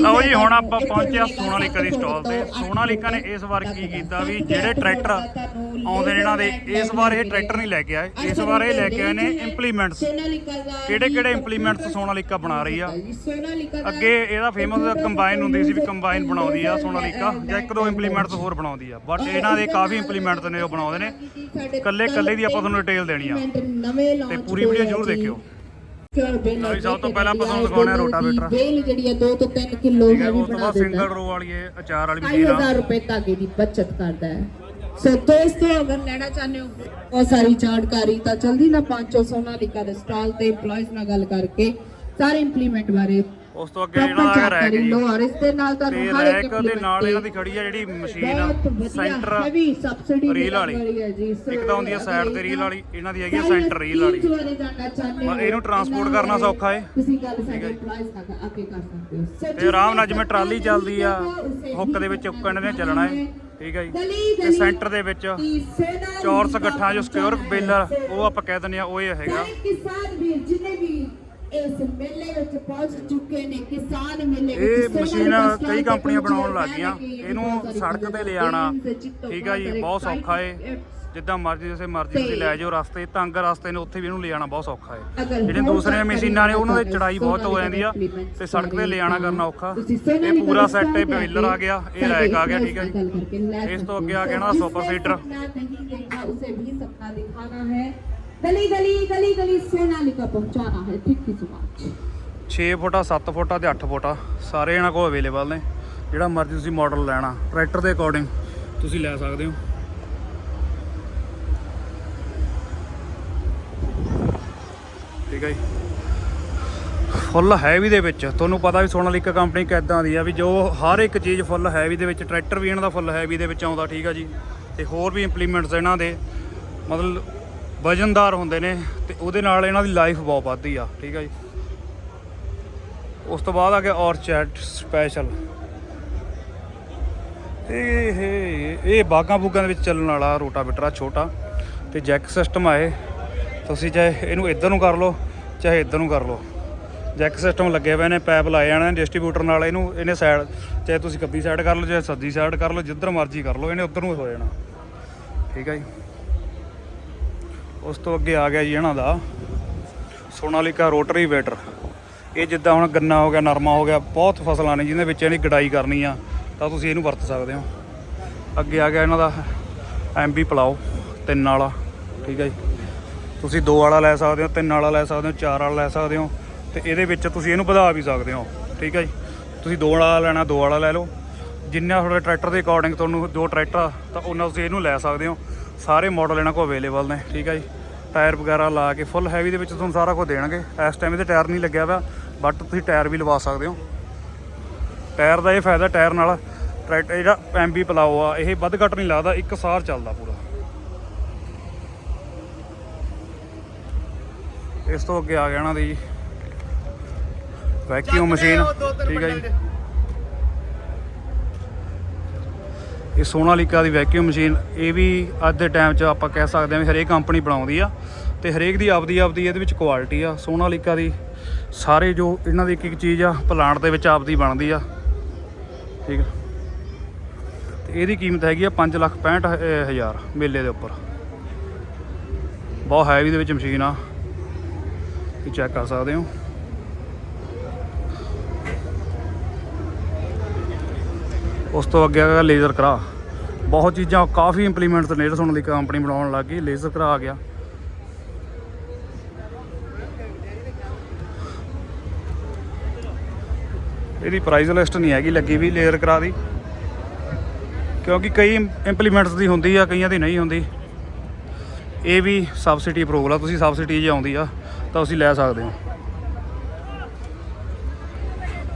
ਲਓ ਜੀ ਹੁਣ ਆਪਾਂ ਪਹੁੰਚਿਆ ਸੋਨਾਲੀਕਾ ਦੀ ਸਟਾਲ ਤੇ। ਸੋਨਾਲੀਕਾ ਨੇ ਇਸ ਵਾਰ ਕੀ ਕੀਤਾ ਵੀ ਜਿਹੜੇ ਟਰੈਕਟਰ ਆਉਂਦੇ ਨੇ ਇਹਨਾਂ ਦੇ ਇਸ ਵਾਰ ਇਹ ਟਰੈਕਟਰ ਨਹੀਂ ਲੈ ਕੇ ਆਏ। ਇਸ ਵਾਰ ਇਹ ਲੈ ਕੇ ਆਏ ਨੇ ਇੰਪਲੀਮੈਂਟਸ ਕਿਹੜੇ ਕਿਹੜੇ ਇੰਪਲੀਮੈਂਟਸ ਸੋਨਾਲੀਕਾ ਬਣਾ ਰਹੀ ਆ? ਅੱਗੇ ਇਹਦਾ ਫੇਮਸ ਕੰਬਾਈਨ ਹੁੰਦੀ ਸੀ ਵੀ ਕੰਬਾਈਨ ਬਣਾਉਂਦੀ ਆ ਸੋਨਾਲੀਕਾ ਜਾਂ ਇੱਕ ਦੋ ਇੰਪਲੀਮੈਂਟਸ ਹੋਰ ਬਣਾਉਂਦੀ ਆ। ਬਟ ਇਹਨਾਂ ਦੇ ਕਾਫੀ ਇੰਪਲੀਮੈਂਟਸ ਨੇ ਉਹ ਬਣਾਉਂਦੇ ਨੇ। ਕੱਲੇ ਕੱਲੇ ਦੀ ਆਪਾਂ ਤੁਹਾਨੂੰ ਡਿਟੇਲ ਦੇਣੀ ਆ। ਤੇ ਪੂਰੀ ਵੀਡੀਓ ਜ਼ਰੂਰ ਦੇਖਿਓ। ਲਓ ਜੀ, ਸਭ ਤੋਂ ਪਹਿਲਾਂ ਆਪਾਂ ਤੁਹਾਨੂੰ ਦਿਖਾਉਣੇ ਆ ਰੋਟਾਵੇਟਰ। ਬੇਲ ਜਿਹੜੀ ਹੈ 2 ਤੋਂ 3 ਕਿਲੋ ਠੀਕ ਹੈ ਹੈਵੀ ਉਸ ਤੋਂ ਬਣਾ ਬਾਅਦ ਦਿੰਦਾ ਸਿੰਗਲ ਹੈ। ਰੋ ਵਾਲੀ ਇਹ ਅਚਾਰ ਵਾਲੀ ਮਸ਼ੀਨ ਆ। 2000 ਰੁਪਏ ਧਾਗੇ ਦੀ ਬਚਤ ਕਰਦਾ ਹੈ। ਸੋ ਦੋਸਤੋ ਅਗਰ ਲੈਣਾ ਚਾਹੁੰਦੇ ਹੋ ਬਹੁਤ ਸਾਰੀ ਜਾਣਕਾਰੀ ਤਾਂ ਜਲਦੀ ਨਾ ਪਹੁੰਚੋ ਸੋਨਾਲੀਕਾ ਦੇ ਸਟਾਲ ਤੇ EMPLOYEES ਨਾਲ ਗੱਲ ਕਰਕੇ ਸਾਰੇ ਇੰਪਲੀਮੈਂਟ ਬਾਰੇ ਉਸ ਤੋਂ ਅੱਗੇ ਇਹਨਾਂ ਦਾ ਰੈਕ ਜੀ ਇਸ ਦੇ ਨਾਲ ਤੁਹਾਨੂੰ ਹਰ ਇੱਕ ਰੈਕ ਦੇ ਨਾਲ ਇਹਨਾਂ ਦੀ ਖੜੀ ਆ ਜਿਹੜੀ machine centre heavy subsidy reel ਵਾਲੀ। ਹੈ ਇੱਕ ਤਾਂ ਹੁੰਦੀ ਆ ਸਾਈਡ ਤੇ ਰੀਲ ਵਾਲੀ ਇਹਨਾਂ ਦੀ ਹੈਗੀ ਆ ਸੈਂਟਰ ਰੀਲ ਵਾਲੀ। ਹੋ, ਇਹਨੂੰ ਇਹਨਾਂ ਕਰਨਾ ਸੌਖਾ ਏ। ਤੁਸੀਂ ਗੱਲ ਸਾਡੇ EMPLOYEES ਨਾਲ ਆ ਕੇ ਕਰ ਸਕਦੇ ਹੋ। ਤੇ ਆਰਾਮ ਨਾਲ ਜਿਵੇਂ ਟਰਾਲੀ ਚੱਲਦੀ ਆ ਹੁੱਕ ਦੇ ਵਿੱਚ ਹੁੱਕਣ ਨੇ ਚੱਲਣਾ ਹੈ। ਠੀਕ ਹੈ ਜੀ। ਤੇ ਸੈਂਟਰ ਦੇ ਵਿੱਚ ਚੌਰਸ ਗੱਠਾਂ ਜੋ ਸਿਕਿਉਰ ਬੇਲਰ ਉਹ ਆਪਾਂ ਕਹਿ ਦਿੰਦੇ ਆ ਉਹ ਇਹ ਹੈਗਾ। ਕਿਸਾਨ ਵੀ ਜਿਨੇ ਵੀ ਇਹ ਮਸ਼ੀਨਾਂ ਕਈ ਕੰਪਨੀਆਂ ਬਣਾਉਣ ਲੱਗੀਆਂ। ਇਹਨੂੰ ਸੜਕ ਤੇ ਲਿਆਣਾ ਠੀਕ ਆ ਜੀ ਬਹੁਤ ਸੌਖਾ ਏ। ਜਿੱਦਾਂ ਮਰਜ਼ੀ ਜਿਵੇਂ ਮਰਜ਼ੀ ਤੁਸੀਂ ਲੈ ਜਾਓ ਰਸਤੇ ਤੰਗ ਰਸਤੇ ਨੇ ਉੱਥੇ ਵੀ ਇਹਨੂੰ ਲਿਆਣਾ ਬਹੁਤ ਸੌਖਾ ਹੈ ਜਿਹੜੇ ਦੂਸਰੇ ਮਸ਼ੀਨਾਂ ਨੇ ਉਹਨਾਂ ਦੇ ਚੜਾਈ ਬਹੁਤ ਹੋ ਜਾਂਦੀ ਆ ਤੇ ਸੜਕ ਤੇ ਲਿਆਣਾ ਕਰਨਾ ਔਖਾ। ਇਹ ਪੂਰਾ ਸੈੱਟ ਹੈ ਬੇਲਰ ਆ ਗਿਆ ਇਹ ਰੈਕ ਆ ਗਿਆ ਠੀਕ ਆ ਜੀ। ਇਸ ਤੋਂ ਅੱਗੇ ਆ ਗਿਆ ਨਾ ਸੁਪਰ ਸੀਟਰ। ਉਸੇ ਵੀ ਸੁਪਨਾ ਦਿਖਾਣਾ ਹੈ। ਗਲੀ ਗਲੀ ਗਲੀ ਗਲੀ ਸੋਨਾਲਿਕਾ ਪਹੁੰਚਾਣਾ ਹੈ ਥੈਂਕ ਯੂ ਸੋ 6 ਫੁੱਟਾ 7 ਫੁੱਟਾ ਤੇ 8 ਫੁੱਟਾ, ਸਾਰੇ ਇਹਨਾਂ ਕੋਲ ਅਵੇਲੇਬਲ ਨੇ। ਜਿਹੜਾ ਮਰਜ਼ੀ ਤੁਸੀਂ ਮਾਡਲ ਲੈਣਾ ਟਰੈਕਟਰ ਦੇ ਅਕੋਰਡਿੰਗ ਤੁਸੀਂ ਲੈ ਸਕਦੇ ਹੋ। ਠੀਕ ਹੈ ਜੀ। ਫੁੱਲ ਹੈਵੀ ਦੇ ਵਿੱਚ, ਤੁਹਾਨੂੰ ਪਤਾ ਵੀ ਸੋਨਾਲੀਕਾ ਕੰਪਨੀ ਕਿਦਾਂ ਦੀ ਆ, ਵੀ ਜੋ ਹਰ ਇੱਕ ਚੀਜ਼ ਫੁੱਲ ਹੈਵੀ ਦੇ ਵਿੱਚ ਟਰੈਕਟਰ ਵੀ ਇਹਨਾਂ ਦਾ ਫੁੱਲ ਹੈਵੀ ਦੇ ਵਿੱਚ ਆਉਂਦਾ, ਠੀਕ ਆ ਜੀ। ਤੇ ਹੋਰ ਵੀ ਇੰਪਲੀਮੈਂਟਸ ਇਹਨਾਂ ਦੇ। ਮਤਲਬ ਵਜਨਦਾਰ ਹੁੰਦੇ ਨੇ ਤੇ ਉਹਦੇ ਨਾਲ ਇਹਨਾਂ ਦੀ ਲਾਈਫ ਬਹੁਤ ਵੱਧਦੀ ਆ, ਠੀਕ ਆ ਜੀ। ਉਸ ਤੋਂ ਬਾਅਦ ਆ ਗਿਆ ਔਰਚੈਟ ਸਪੈਸ਼ਲ ਇਹ ਇਹ ਇਹ ਬਾਗਾਂ ਬੁੱਗਾਂ ਦੇ ਵਿੱਚ ਚੱਲਣ ਵਾਲਾ ਰੋਟਾਵੇਟਰ ਆ ਛੋਟਾ, ਤੇ ਜੈਕ ਸਿਸਟਮ ਆ ਇਹ। ਤੁਸੀਂ ਚਾਹੇ ਇਹਨੂੰ ਇੱਧਰ ਨੂੰ ਕਰ ਲਓ, ਚਾਹੇ ਇੱਧਰ ਨੂੰ ਕਰ ਲਓ। ਜੈਕ ਸਿਸਟਮ ਲੱਗੇ ਹੋਏ ਨੇ ਪੈਪ ਲਾਏ ਜਾਣੇ ਨੇ ਡਿਸਟ੍ਰੀਬਿਊਟਰ ਨਾਲ, ਇਹਨੂੰ, ਇਹਨੇ ਸਾਈਡ ਚਾਹੇ ਤੁਸੀਂ ਖੱਬੀ ਸਾਈਡ ਕਰ ਲਓ, ਚਾਹੇ ਸੱਜੀ ਸਾਈਡ ਕਰ ਲਓ, ਜਿੱਧਰ ਮਰਜ਼ੀ ਕਰ ਲਓ, ਇਹਨੇ ਉੱਧਰ ਨੂੰ ਹੋ ਜਾਣਾ। ਠੀਕ ਆ ਜੀ। ਉਸ ਤੋਂ ਅੱਗੇ ਆ ਗਿਆ ਜੀ ਇਹਨਾਂ ਦਾ ਸੋਨਾਲੀਕਾ ਰੋਟਰੀ ਵੇਟਰ। ਇਹ ਜਿੱਦਾਂ ਹੁਣ ਗੰਨਾ ਹੋ ਗਿਆ, ਨਰਮਾ ਹੋ ਗਿਆ, ਬਹੁਤ ਫਸਲਾਂ ਨੇ ਜਿਹਦੇ ਵਿੱਚ ਇਹਦੀ ਗਡਾਈ ਕਰਨੀ ਆ, ਤਾਂ ਤੁਸੀਂ ਇਹਨੂੰ ਵਰਤ ਸਕਦੇ ਹੋ। ਅੱਗੇ ਆ ਗਿਆ ਇਹਨਾਂ ਦਾ ਐਮਬੀ ਪਲਾਓ, ਤਿੰਨ ਵਾਲਾ, ਠੀਕ ਹੈ ਜੀ। ਤੁਸੀਂ ਦੋ ਵਾਲਾ ਲੈ ਸਕਦੇ ਹੋ, ਤਿੰਨ ਵਾਲਾ ਲੈ ਸਕਦੇ ਹੋ, ਚਾਰ ਵਾਲਾ ਲੈ ਸਕਦੇ ਹੋ, ਤੇ ਇਹਦੇ ਵਿੱਚ ਤੁਸੀਂ ਇਹਨੂੰ ਵਧਾ ਵੀ ਸਕਦੇ ਹੋ, ਠੀਕ ਹੈ ਜੀ। ਤੁਸੀਂ ਦੋ ਵਾਲਾ ਲੈਣਾ, ਦੋ ਵਾਲਾ ਲੈ ਲਓ। ਜਿੰਨਾ ਤੁਹਾਡੇ ਟਰੈਕਟਰ ਦੇ ਅਕੋਰਡਿੰਗ ਤੁਹਾਨੂੰ ਦੋ ਟਰੈਕਟਰ ਆ, ਤਾਂ ਉਹਨਾਂ ਤੁਸੀਂ ਇਹਨੂੰ ਲੈ ਸਕਦੇ ਹੋ। ਸਾਰੇ ਮਾਡਲ ਇਹਨਾਂ ਕੋਲ ਅਵੇਲੇਬਲ ਨੇ ਠੀਕ ਹੈ ਜੀ? ਟਾਇਰ ਵਗੈਰਾ ਲਾ ਕੇ ਫੁੱਲ ਹੈਵੀ ਦੇ ਵਿੱਚ ਤੁਹਾਨੂੰ ਸਾਰਾ ਕੁਝ ਦੇਣਗੇ। ਇਸ ਟਾਈਮ ਇਹਦੇ ਟਾਇਰ ਨਹੀਂ ਲੱਗਿਆ ਹੋਇਆ ਬਟ ਤੁਸੀਂ ਟਾਇਰ ਵੀ ਲਵਾ ਸਕਦੇ ਹੋ। ਟਾਇਰ ਦਾ ਇਹ ਫਾਇਦਾ ਟਾਇਰ ਨਾਲ ਟਰੈਕਟਰ ਜਿਹੜਾ ਐਮਬੀ ਪਲਾਓ ਆ ਇਹ ਵੱਧ ਘੱਟ ਨਹੀਂ ਲੱਗਦਾ ਇੱਕ ਸਾਰ ਚੱਲਦਾ ਪੂਰਾ। ਇਸ ਤੋਂ ਅੱਗੇ ਆ ਗਿਆ ਇਹਨਾਂ ਦੀ ਵੈਕਿਊਮ ਮਸ਼ੀਨ ਠੀਕ ਹੈ ਜੀ? ਇਹ ਸੋਨਾਲੀਕਾ ਦੀ ਵੈਕਿਊਮ ਮਸ਼ੀਨ ਇਹ ਵੀ ਅੱਜ ਦੇ ਟਾਈਮ 'ਚ ਆਪਾਂ ਕਹਿ ਸਕਦੇ ਹਾਂ ਵੀ ਹਰੇਕ ਕੰਪਨੀ ਬਣਾਉਂਦੀ ਆ ਤੇ ਹਰੇਕ ਦੀ ਆਪਦੀ ਆਪਦੀ ਇਹਦੇ ਵਿੱਚ ਕੁਆਲਿਟੀ ਆ। ਸੋਨਾਲੀਕਾ ਦੀ ਸਾਰੇ ਜੋ ਇਹਨਾਂ ਦੀ ਇੱਕ ਇੱਕ ਚੀਜ਼ ਆ ਪਲਾਂਟ ਦੇ ਵਿੱਚ ਆਪਦੀ ਬਣਦੀ ਆ। ਠੀਕ ਆ? ਤੇ ਇਹਦੀ ਕੀਮਤ ਹੈਗੀ ਆ 5 ਲੱਖ 65 ਹਜ਼ਾਰ ਮੇਲੇ ਦੇ ਉੱਪਰ। ਬਹੁਤ ਹੈਵੀ ਦੇ ਵਿੱਚ ਮਸ਼ੀਨ ਆ। ਤੁਸੀਂ ਚੈੱਕ ਕਰ ਸਕਦੇ ਹੋ। ਉਸ ਤੋਂ ਅੱਗੇ ਆ ਲੇਜ਼ਰ ਕਰਾ। ਬਹੁਤ ਚੀਜ਼ਾਂ, ਕਾਫੀ ਇੰਪਲੀਮੈਂਟਸ ਨੇ ਜਿਹੜੇ ਸੁਣਨ ਦੀ ਕੰਪਨੀ ਬਣਾਉਣ ਲੱਗ ਗਈ, ਲੇਜ਼ਰ ਕਰਾ ਆ ਗਿਆ। ਇਹਦੀ ਪ੍ਰਾਈਸ ਲਿਸਟ ਨਹੀਂ ਹੈਗੀ ਲੱਗੀ ਵੀ ਲੇਜ਼ਰ ਕਰਾ ਦੀ। ਕਿਉਂਕਿ ਕਈ ਇੰਪਲੀਮੈਂਟਸ ਦੀ ਹੁੰਦੀ ਆ, ਕਈਆਂ ਦੀ ਨਹੀਂ ਹੁੰਦੀ। ਇਹ ਵੀ ਸਬਸਿਡੀ ਅਪਰੂਵਲ ਆ, ਤੁਸੀਂ ਸਬਸਿਡੀ ਜੇ ਆਉਂਦੀ ਆ, ਤਾਂ ਤੁਸੀਂ ਲੈ ਸਕਦੇ ਹੋ।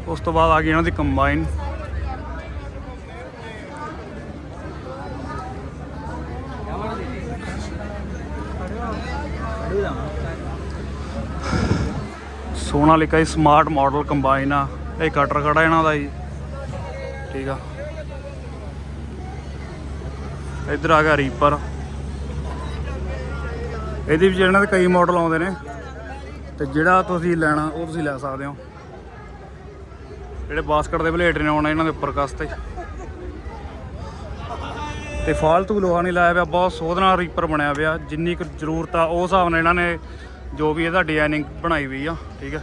ਉਸ ਤੋਂ ਬਾਅਦ ਆ ਗਈ ਇਹਨਾਂ ਦੀ ਕੰਬਾਈਨ ਸੋਹਣਾ ਲਿਖਾ ਜੀ ਸਮਾਰਟ ਮਾਡਲ ਕੰਬਾਈਨ ਆ। ਇਹ ਕਟਰ ਖੜਾ ਇਹਨਾਂ ਦਾ ਜੀ। ਠੀਕ ਆ। ਇੱਧਰ ਆ ਗਿਆ ਰੀਪਰ ਇਹਦੇ ਵਿੱਚ ਇਹਨਾਂ ਦੇ ਕਈ ਮਾਡਲ ਆਉਂਦੇ ਨੇ। ਤੇ ਜਿਹੜਾ ਤੁਸੀਂ ਲੈਣਾ, ਉਹ ਤੁਸੀਂ ਲੈ ਸਕਦੇ ਹੋ। ਜਿਹੜੇ ਬਾਸਕਟ ਦੇ ਬਲੇਡ ਨੇ ਆਉਣਾ ਇਹਨਾਂ ਦੇ ਉੱਪਰ ਕਸਤੇ। ਤੇ ਫਾਲਤੂ ਲੋਹਾ ਨਹੀਂ ਲਾਇਆ ਪਿਆ, ਬਹੁਤ ਸੋਧ ਨਾਲ ਰੀਪਰ ਬਣਿਆ ਪਿਆ। ਜਿੰਨੀ ਕੁ ਜ਼ਰੂਰਤ ਆ, ਉਸ ਹਿਸਾਬ ਨਾਲ ਇਹਨਾਂ ਨੇ ਜੋ ਵੀ ਇਹਦਾ ਡਿਜ਼ਾਈਨਿੰਗ ਬਣਾਈ ਹੋਈ ਆ, ਠੀਕ ਹੈ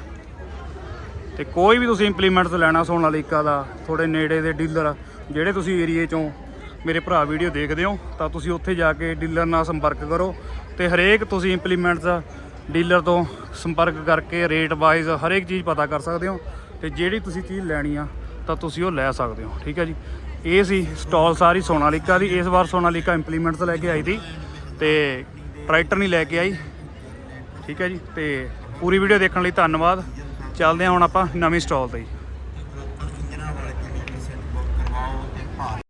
ਤੇ ਕੋਈ ਵੀ ਤੁਸੀਂ ਇੰਪਲੀਮੈਂਟਸ ਲੈਣਾ ਸੋਨਾ ਸੋਨਾਲੀਕਾ ਦਾ ਥੋੜੇ ਨੇੜੇ ਦੇ ਡੀਲਰ ਜਿਹੜੇ ਤੁਸੀਂ ਏਰੀਏ ਚੋਂ ਮੇਰੇ ਭਰਾ ਵੀਡੀਓ ਦੇਖਦੇ ਹੋ, ਤਾਂ ਤੁਸੀਂ ਉੱਥੇ ਜਾ ਕੇ ਡੀਲਰ ਨਾਲ ਸੰਪਰਕ ਕਰੋ ਤੇ ਹਰੇਕ ਤੁਸੀਂ ਇੰਪਲੀਮੈਂਟਸ ਡੀਲਰ ਤੋਂ ਸੰਪਰਕ ਕਰਕੇ ਰੇਟ ਵਾਈਜ਼ ਹਰੇਕ ਚੀਜ਼ ਪਤਾ ਕਰ ਸਕਦੇ ਹੋ ਤੇ ਜਿਹੜੀ ਤੁਸੀਂ ਚੀਜ਼ ਲੈਣੀ ਆ, ਤਾਂ ਤੁਸੀਂ ਉਹ ਲੈ ਸਕਦੇ ਹੋ, ਠੀਕ ਹੈ ਜੀ। ਇਹ ਸੀ ਸਟਾਲ ਸਾਰੀ ਸੋਨਾਲੀਕਾ ਦੀ, ਇਸ ਵਾਰ ਸੋਨਾਲੀਕਾ ਇੰਪਲੀਮੈਂਟਸ ਲੈ ਕੇ ਆਈ ਸੀ ਤੇ ਟਰੈਕਟਰ ਨਹੀਂ ਲੈ ਕੇ ਆਈ। ਠੀਕ ਹੈ ਜੀ, ਤੇ ਪੂਰੀ ਵੀਡੀਓ ਦੇਖਣ ਲਈ ਧੰਨਵਾਦ। ਚੱਲਦੇ ਹਾਂ ਹੁਣ ਆਪਾਂ ਨਵੀਂ ਸਟਾਲ ਤੇ